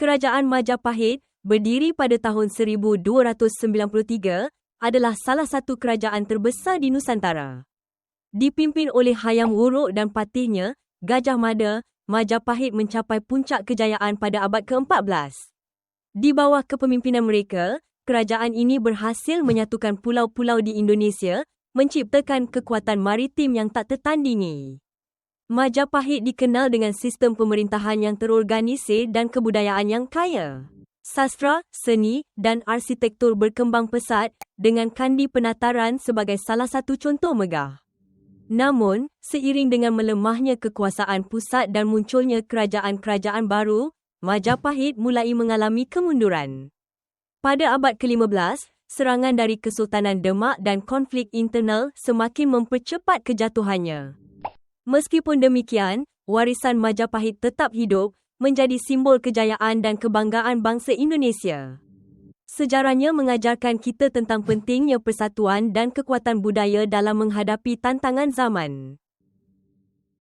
Kerajaan Majapahit, berdiri pada tahun 1293, adalah salah satu kerajaan terbesar di Nusantara. Dipimpin oleh Hayam Wuruk dan patihnya, Gajah Mada, Majapahit mencapai puncak kejayaan pada abad ke-14. Di bawah kepemimpinan mereka, kerajaan ini berhasil menyatukan pulau-pulau di Indonesia, menciptakan kekuatan maritim yang tak tertandingi. Majapahit dikenal dengan sistem pemerintahan yang terorganisir dan kebudayaan yang kaya. Sastra, seni dan arsitektur berkembang pesat dengan kandi penataran sebagai salah satu contoh megah. Namun, seiring dengan melemahnya kekuasaan pusat dan munculnya kerajaan-kerajaan baru, Majapahit mulai mengalami kemunduran. Pada abad ke-15, serangan dari Kesultanan Demak dan konflik internal semakin mempercepat kejatuhannya. Meskipun demikian, warisan Majapahit tetap hidup, menjadi simbol kejayaan dan kebanggaan bangsa Indonesia. Sejarahnya mengajarkan kita tentang pentingnya persatuan dan kekuatan budaya dalam menghadapi tantangan zaman.